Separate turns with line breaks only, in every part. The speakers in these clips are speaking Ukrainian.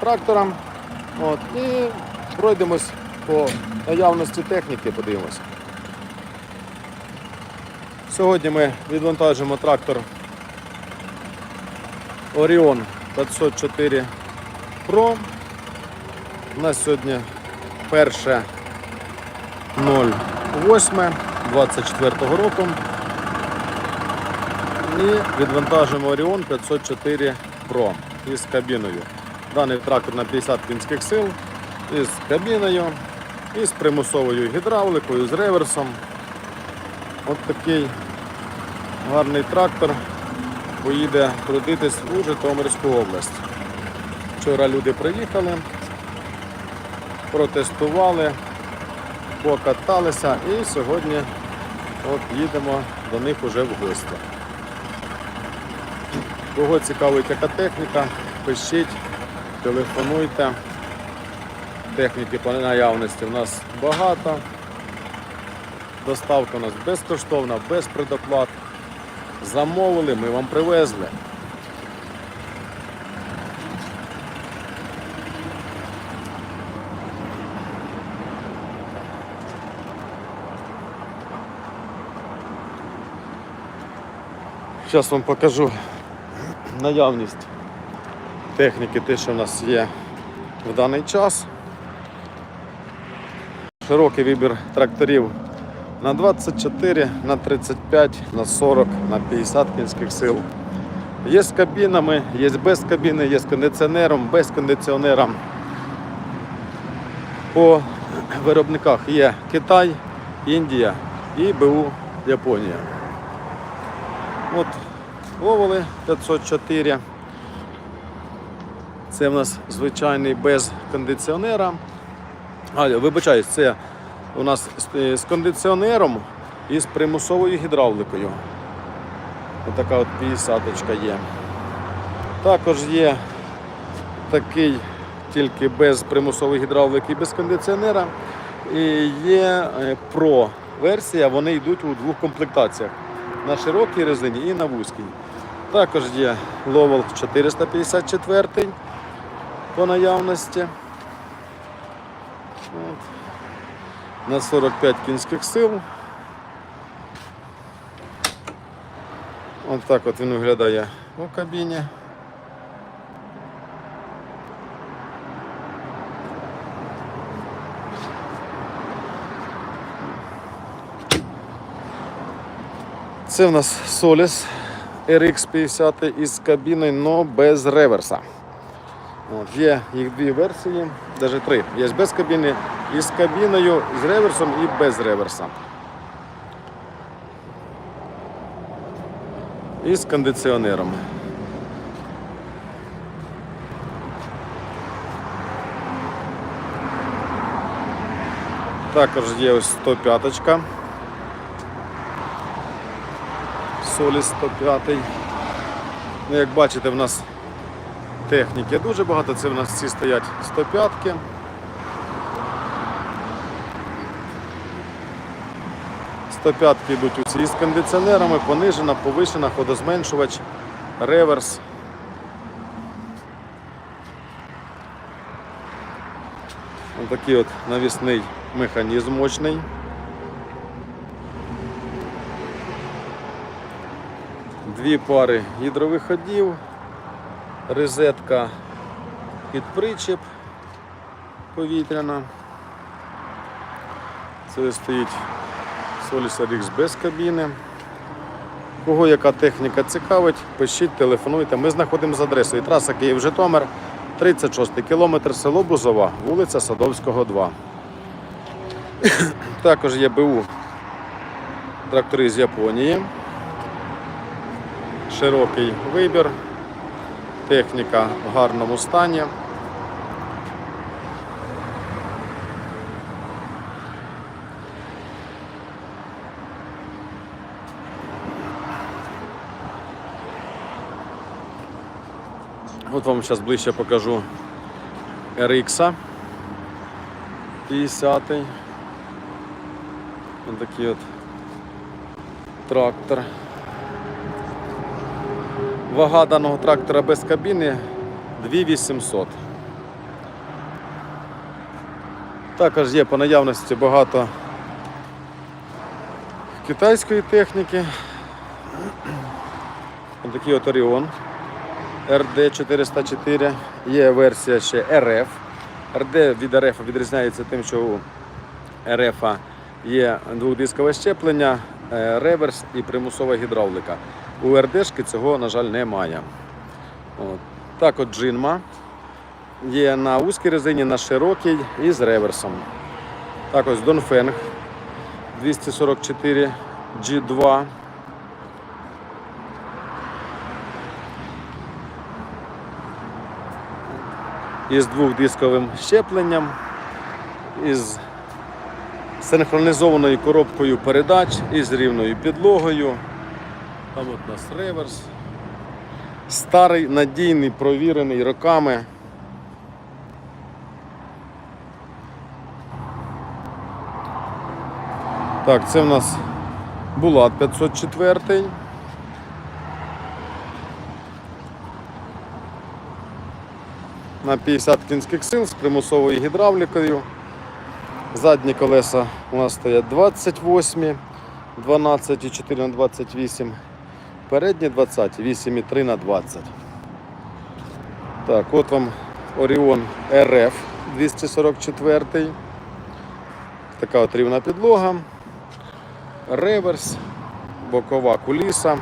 Трактором. От, і пройдемось по наявності техніки, подивимось. Сьогодні ми відвантажимо трактор Orion 504 Pro. У нас сьогодні 1.08 24 року. І відвантажимо Orion 504 Pro із кабіною. Даний трактор на 50 кінських сил із кабіною, і з примусовою гідравликою, з реверсом. От такий гарний трактор поїде трудитись у Житомирську область. Вчора люди приїхали, протестували, покаталися і сьогодні от їдемо до них уже в гості. Кого цікавить яка техніка, пишіть, телефонуйте. Техніки по наявності в нас багато. Доставка у нас безкоштовна, без предоплат. Замовили, ми вам привезли. Зараз вам покажу наявність техніки, те, що в нас є в даний час. Широкий вибір тракторів на 24, на 35, на 40, на 50 кінських сил. Є з кабінами, є без кабіни, є з кондиціонером, без кондиціонера. По виробниках є Китай, Індія і БУ Японія. От Оволи 504. Це в нас звичайний без кондиціонера. А, вибачаюсь, це у нас з, з кондиціонером і з примусовою гідравликою. Отака от 50 є. Також є такий тільки без примусової гідравлики і без кондиціонера. І є е, Pro версія, вони йдуть у двох комплектаціях. На широкій резині і на вузькій. Також є Lowell 454 по наявності. От. На 45 кінських сил. Ось так от він виглядає у кабіні. Це в нас Solis RX50 із кабіною, але без реверса. От, є їх дві версії, навіть три. Є без кабіни, із кабіною, з реверсом і без реверса. І з кондиціонером. Також є ось 105 -ка. Солі 105. Ну, як бачите, в нас техніки дуже багато. Це в нас всі стоять 105-ки. Стоп'ятки йдуть усі з кондиціонерами, понижена, повишена, ходозменшувач, реверс. Ось такий от навісний механізм мощний. Дві пари гідровиходів, розетка під причеп повітряна. Це стоїть Solis RX без кабіни. Кого яка техніка цікавить, пишіть, телефонуйте. Ми знаходимося з адресою траса Київ-Житомир, 36 кілометр, село Бузова, вулиця Садовського, 2. Також є БУ трактори з Японії. Широкий вибір, техніка в гарному стані. От вам зараз ближче покажу RX 50. Ось такий от трактор. Вага даного трактора без кабіни 2800. Також є по наявності багато китайської техніки. Ось такий от Orion RD404. Є версія ще RF. RD від RF відрізняється тим, що у RF є двохдискове щеплення, е, реверс і примусова гідравлика. У RD цього, на жаль, немає. От. Так от джинма є на вузькій резині, на широкій і з реверсом. Так ось Донфенг 244 G2. Із двохдисковим щепленням, із синхронізованою коробкою передач, із рівною підлогою. Там от нас реверс. Старий, надійний, провірений роками. Так, це в нас Булат 504. На 50 кінських сил з примусовою гідравлікою. Задні колеса у нас стоять 28, 12 і 4 на 28. Передні 20, 8,3 на 20. Так, от вам Orion RF 244. Така от рівна підлога. Реверс, бокова куліса.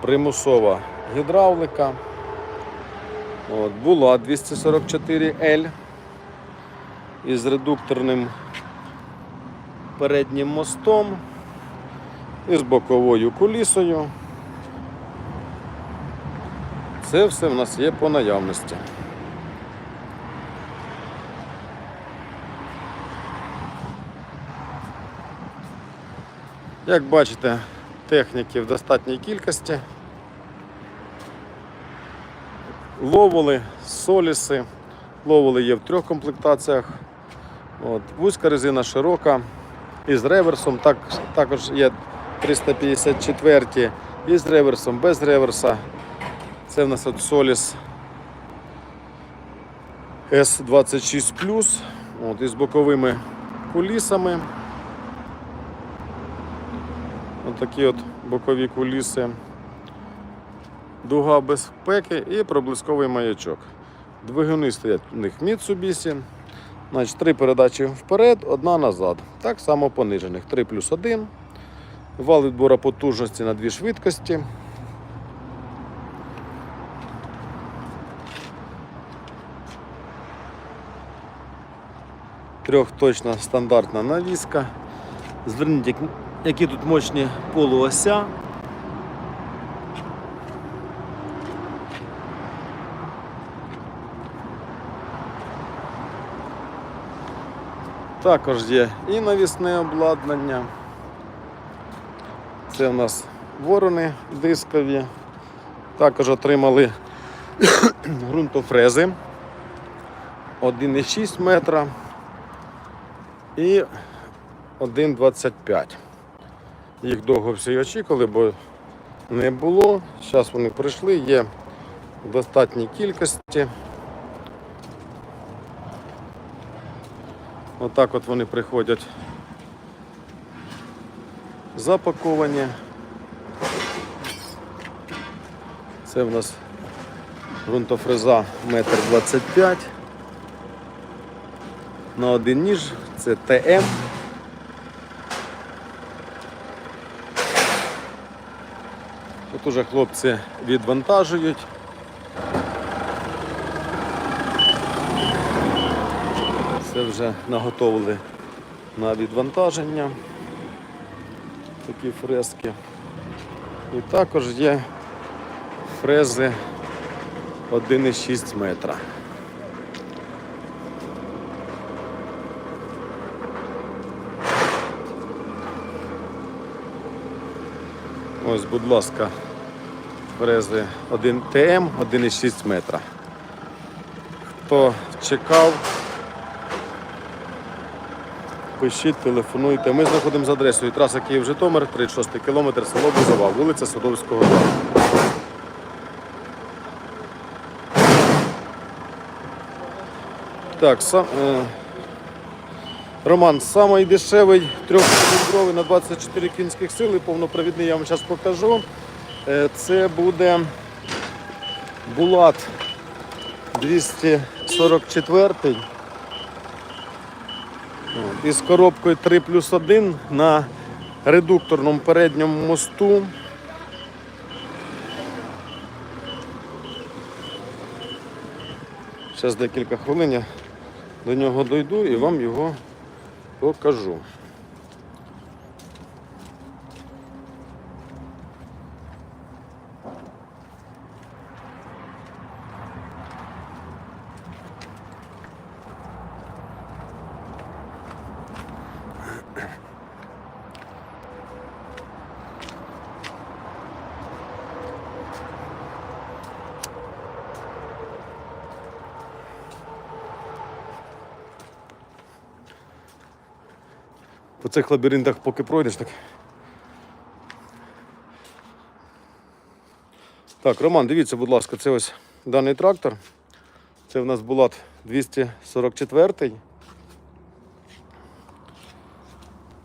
Примусова гідравлика. От, була 244L із редукторним переднім мостом і з боковою кулісою. Це все в нас є по наявності. Як бачите, техніки в достатній кількості. Ловоли, соліси. Ловоли є в трьох комплектаціях. От, вузька резина широка із реверсом. Так, також є 354 із реверсом, без реверса. Це в нас от Solis S26 от, із боковими кулісами. Ось такі от бокові куліси. Дуга безпеки і проблисковий маячок. Двигуни стоять у них Mitsubishi. Значить, три передачі вперед, одна назад. Так само понижених. 3 плюс 1. Вал відбору потужності на дві швидкості. Трьохточна стандартна навіска. Зверніть, які тут мощні полуося. Також є і навісне обладнання. Це у нас ворони дискові. Також отримали ґрунтофрези 1,6 метра і 1,25. Їх довго всі очікували, бо не було. Зараз вони прийшли, є в достатній кількості. Отак от вони приходять запаковані. Це в нас ґрунтофреза 1,25 м. На один ніж це ТМ. Тут уже хлопці відвантажують. Це вже наготовили на відвантаження. Такі фрески. І також є фрези 1,6 метра. Ось, будь ласка, фрези 1 ТМ 1,6 метра. Хто чекав, пишіть, телефонуйте. Ми знаходимо з адресою траса Київ Житомир, 36 кілометр, село Бузова, вулиця Садовського Так, сам, е, Роман, найдешевий дешевий трьохциліндровий на 24 кінських сили, повнопровідний, я вам зараз покажу. Е, Це буде Булат 244 із коробкою 3 плюс 1 на редукторному передньому мосту. Зараз декілька хвилин я до нього дойду і вам його покажу. По цих лабіринтах поки пройдеш так. Так, Роман, дивіться, будь ласка, це ось даний трактор. Це в нас Булат 244.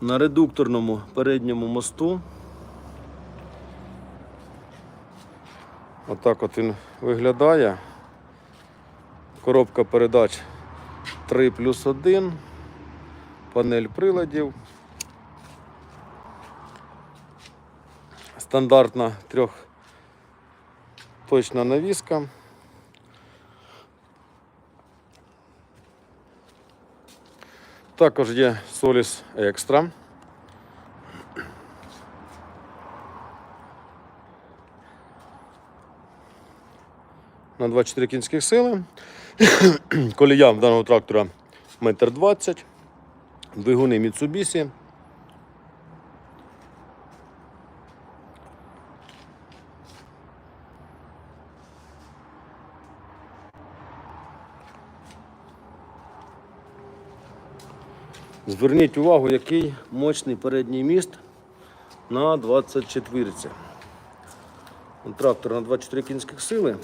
На редукторному передньому мосту. Отак от він виглядає. Коробка передач 3 плюс 1 панель приладів. Стандартна трьохточна навіска. Також є Solis Extra. На 24 кінських сили. Колія в даного трактора 1,20 м. Двигуни Mitsubishi. Зверніть увагу, який мощний передній міст на 24. Трактор на 24 кінських сили.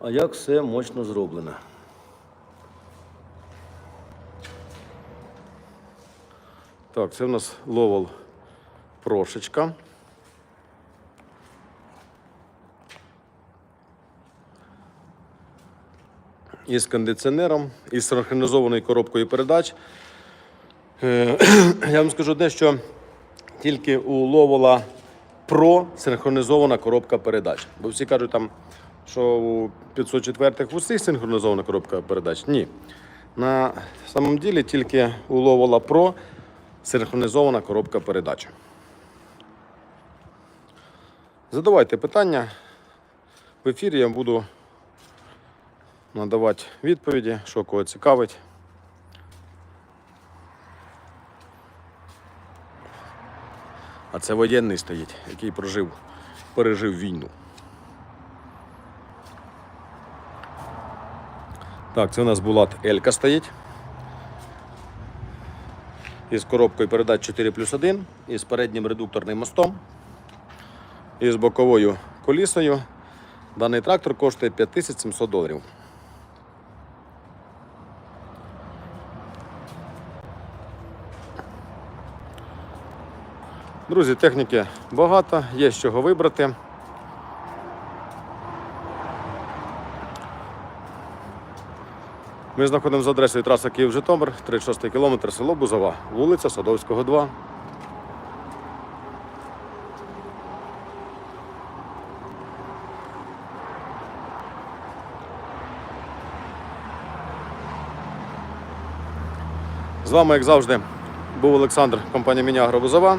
А як все мощно зроблено. Так, це в нас ловол прошечка. Із кондиціонером, із синхронізованою коробкою передач. Е, Я вам скажу одне, що тільки у ловола Pro синхронізована коробка передач. Бо всі кажуть, там, що у 504-х усіх синхронізована коробка передач. Ні. На самом ділі тільки у ловола Pro синхронізована коробка передач. Задавайте питання. В ефірі я буду надавати відповіді, що кого цікавить. А це воєнний стоїть, який прожив, пережив війну. Так, це у нас Булат Елька стоїть. Із коробкою передач 4 плюс 1, із переднім редукторним мостом, і з боковою колісою. Даний трактор коштує 5700 доларів. Друзі, техніки багато, є з чого вибрати. Ми знаходимося за адресою траса Київ-Житомир, 36 кілометр, село Бузова, вулиця Садовського, 2. З вами, як завжди, був Олександр, компанія Міня Агробузова.